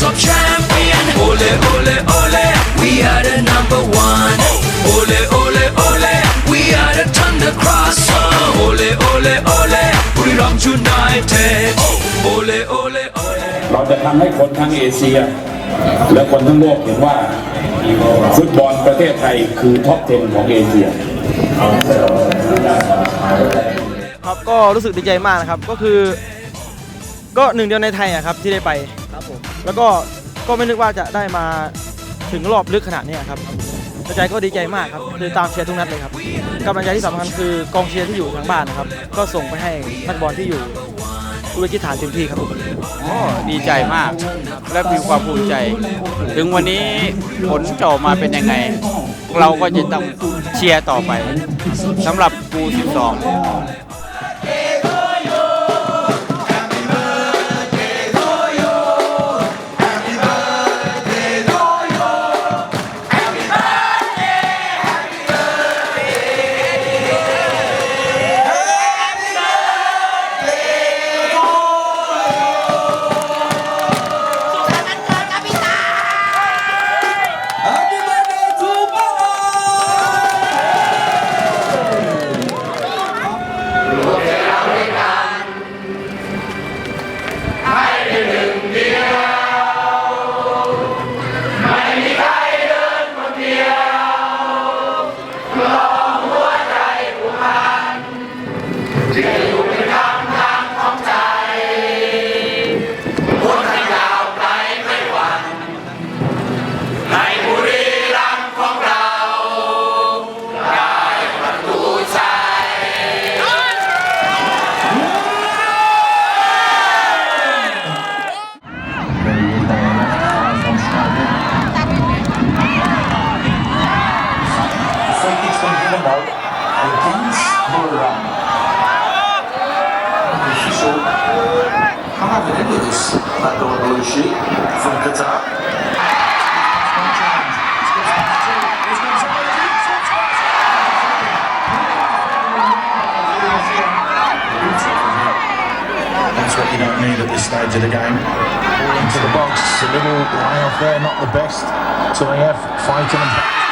cross of champion. Ole, ole, ole, we are the number one. Ole, ole, ole, we are the Thunder Cross. Ole, ole, ole, Buriram United. Ole, ole, ole. เราจะทำให้คนทั้งเอเชีย และคนทั้งโลกเห็นว่า ฟุตบอลประเทศไทยคือท็อป 10 ของเอเชียครับก็รู้สึกดีใจมากนะครับก็คือ ก็หนึ่งเดียวในไทยอะครับที่ได้ไป ครับผมแล้วก็ก็ไม่นึกว่าจะได้มาถึงรอบลึกขนาดนี้ครับใจก็ดีใจมากครับคือตามเชียร์ทุกนัดเลยครับกำลังใจที่สำคัญคือกองเชียร์ที่อยู่ทางบ้านนะครับ ก็ส่งไปให้นักบอลที่อยู่อุเบกิสถานเต็มที่ครับผมก็ดีใจมาก และมีความภูมิใจ ถึงวันนี้ผลจะออกมาเป็นยังไง เราก็จะต้องเชียร์ต่อไปสำหรับกู12 That's what from Qatar you don't need at this stage of the game. Into the box, a little way off there, not the best. So Toyev fighting and...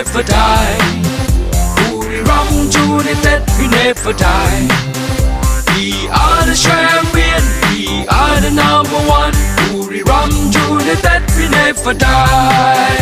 Never die. Buriram United, we never die. We are the champion, we are the number one. Buriram United, we never die.